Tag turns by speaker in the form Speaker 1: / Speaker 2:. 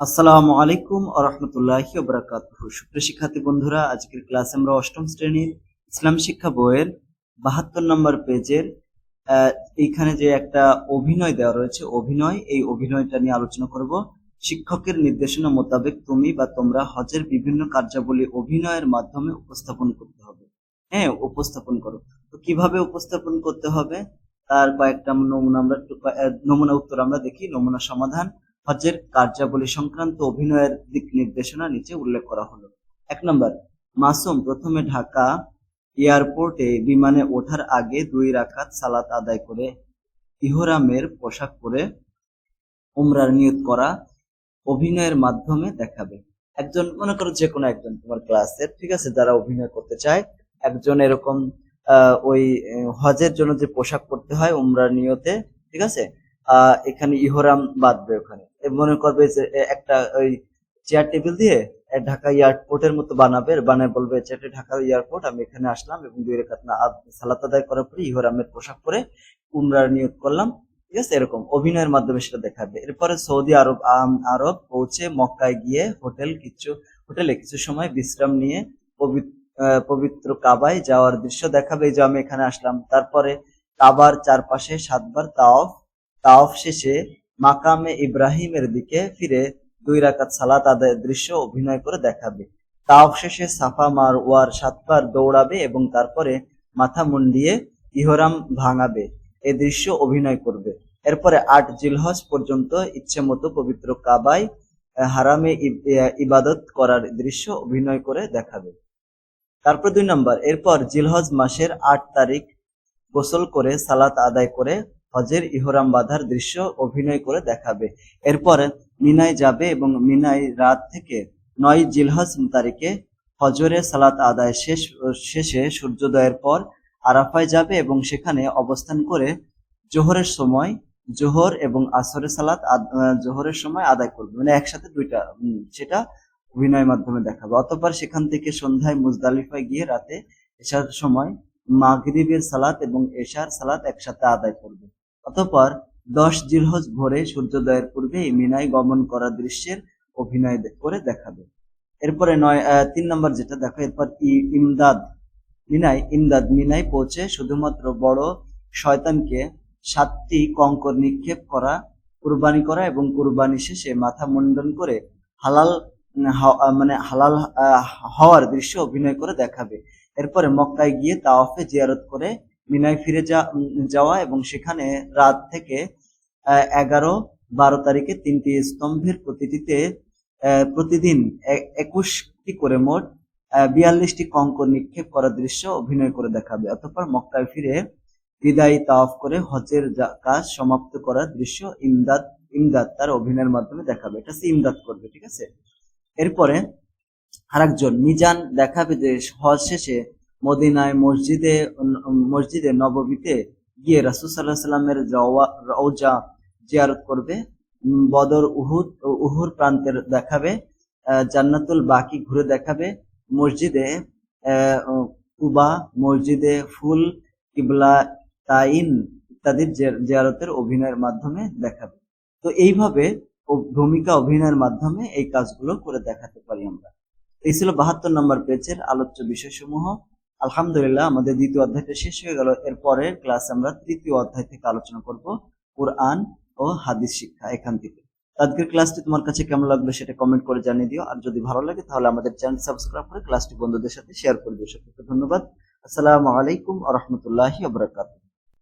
Speaker 1: আসসালামু আলাইকুম আরহামতুল্লাহি ওবরাকাতুহু সুপ্রিয় শিক্ষার্থী বন্ধুরা, আজকের ক্লাসে আমরা অষ্টম শ্রেণির ইসলাম শিক্ষা বইয়ের বাহাত্তর নম্বর পেজের এইখানে যে একটা অভিনয় দেওয়া রয়েছে, অভিনয়, এই অভিনয়টা নিয়ে আলোচনা করব। শিক্ষকের নির্দেশনা মোতাবেক তুমি বা তোমরা হজের বিভিন্ন কার্যাবলী অভিনয়ের মাধ্যমে উপস্থাপন করতে হবে। হ্যাঁ উপস্থাপন করো। তো কীভাবে উপস্থাপন করতে হবে? তার কয়েকটা নমুনা আমরা নমুনা উত্তর আমরা দেখি, নমুনা সমাধান। হজের কার্যাবলী সংক্রান্ত অভিনয়ের দিক নির্দেশনা নিচে উল্লেখ করা হলো। এক নম্বর, মাসুম প্রথমে ঢাকা এয়ারপোর্টে বিমানে ওঠার আগে দুই রাকাত সালাত আদায় করে ইহরামের পোশাক পরে উমরার নিয়ত করা অভিনয়ের মাধ্যমে দেখাবে। একজন, মনে করো যে কোনো একজন তোমার ক্লাসের ঠিক আছে, যারা অভিনয় করতে চায়, একজন এরকম ওই হজের জন্য যে পোশাক পরতে হয় উমরার নিয়তে, ঠিক আছে এখানে ইহরাম বাঁধবে ওখানে। মনে করবে যে একটা ওই চেয়ার টেবিল দিয়ে ঢাকা এয়ারপোর্টের মতো বানাবে, বানায় বলবে যে ঢাকা এয়ারপোর্ট আমি এখানে আসলাম এবং দুই রেখাত না সালাত আদায় করার পরে ইহরামের পোশাক পরে উমরার নিয়োগ করলাম। ঠিক আছে, এরকম অভিনয়ের মাধ্যমে সেটা দেখাবে। এরপরে সৌদি আরব আরব পৌঁছে মক্কায় গিয়ে হোটেল কিছু, হোটেলে কিছু সময় বিশ্রাম নিয়ে পবিত্র কাবায় যাওয়ার দৃশ্য দেখাবে। যে আমি এখানে আসলাম। তারপরে কাবার চারপাশে সাতবার তাওফ তাওফ শেষে মাকামে ইব্রাহিমের দিকে ফিরে দুই রাকাত সালাত আদায়ের দৃশ্য অভিনয় করে দেখাবে। তা শেষে সাফা মারওয়ার সাতবার দৌড়াবে এবং তারপরে মাথা মুন্ডিয়ে ইহরাম ভাঙাবে। এই দৃশ্য অভিনয় করবে। এরপরে আট জিলহজ পর্যন্ত ইচ্ছে মতো পবিত্র কাবায় হারামে ইবাদত করার দৃশ্য অভিনয় করে দেখাবে। তারপর দুই নম্বর, এরপর জিলহজ মাসের আট তারিখ গোসল করে সালাত আদায় করে হজের ইহরাম বাঁধার দৃশ্য অভিনয় করে দেখাবে। এরপর মিনায় যাবে এবং মিনায় রাত থেকে নয় জিলহজ তারিখে হজরে সালাত আদায় শেষ, শেষে সূর্যোদয়ের পর আরাফায় যাবে এবং সেখানে অবস্থান করে জোহরের সময়, জোহর এবং আসরের সালাত জোহরের সময় আদায় করবে। মানে একসাথে দুইটা সেটা অভিনয়ের মাধ্যমে দেখাবে। অতঃপর সেখান থেকে সন্ধ্যায় মুজদালিফায় গিয়ে রাতে এশার সময় মাগরিবের সালাত এবং এশার সালাত একসাথে আদায় করবে। অতঃপর দশ জিলহজ ভোরে সূর্যোদয়ের পূর্বে মিনায় গমন করা দৃশ্যের অভিনয় করে দেখাবে। এরপরে নয় তিন নম্বর যেটা দেখো, এরপর ইমদাদ মিনাই ইমদাদ মিনায় পৌঁছে শুধুমাত্র বড় শয়তানকে সাতটি কঙ্কর নিক্ষেপ করা, কুরবানি করা এবং কুরবানি শেষে মাথা মুন্ডন করে হালাল মানে হালাল হওয়ার দৃশ্য অভিনয় করে দেখাবে। এরপরে মক্কায় গিয়ে তাওয়াফে জিয়ারত করে মিনায় ফিরে যাওয়া এবং সেখানে রাত থেকে এগারো, বারো তারিখে তিনটি স্তম্ভের প্রতিটিতে প্রতিদিন একুশটি করে মোট বিয়াল্লিশটি কঙ্কর নিক্ষেপ করার দৃশ্য অভিনয় করে দেখাবে। অতঃপর মক্কায় ফিরে বিদায়ী তাফ করে হজের কাজ সমাপ্ত করার দৃশ্য ইমদাদ ইমদাদ তার অভিনয়ের মাধ্যমে দেখাবে। এটা ইমদাদ করবে, ঠিক আছে? এরপরে আরেকজন মিজান দেখাবে যে হজ শেষে মদিনায় মসজিদে মসজিদে নববীতে গিয়ে রাসুল সাল্লাহ সাল্লামের রওজা জিয়ারত করবে। বদর উহুদ, উহুর প্রান্তের দেখাবে জান্নাতুল বাকি ঘুরে দেখাবে। মসজিদে কুবা মসজিদে ফুল, কিবলা, তাইন ইত্যাদির জিয়ারতের অভিনয়ের মাধ্যমে দেখাবে। তো এইভাবে ভূমিকা অভিনয়ের মাধ্যমে এই কাজগুলো করে দেখাতে পারি আমরা। এই ছিল বাহাত্তর নম্বর পেজের আলোচ্য বিষয়সমূহ। আলহামদুলিল্লাহ, আমাদের দ্বিতীয় অধ্যায়টা শেষ হয়ে গেল। এরপরের ক্লাস আমরা তৃতীয় অধ্যায় থেকে আলোচনা করব কোরআন ও হাদিস শিক্ষা এখান থেকে। আজকের ক্লাসটি তোমার কাছে কেমন লাগল সেটা কমেন্ট করে জানিয়ে দিও। আর যদি ভালো লাগে তাহলে আমাদের চ্যানেল সাবস্ক্রাইব করে ক্লাসটি বন্ধুদের সাথে শেয়ার করে দিও। সকলকে ধন্যবাদ। আসসালামু আলাইকুম আ রহমতুল্লাহি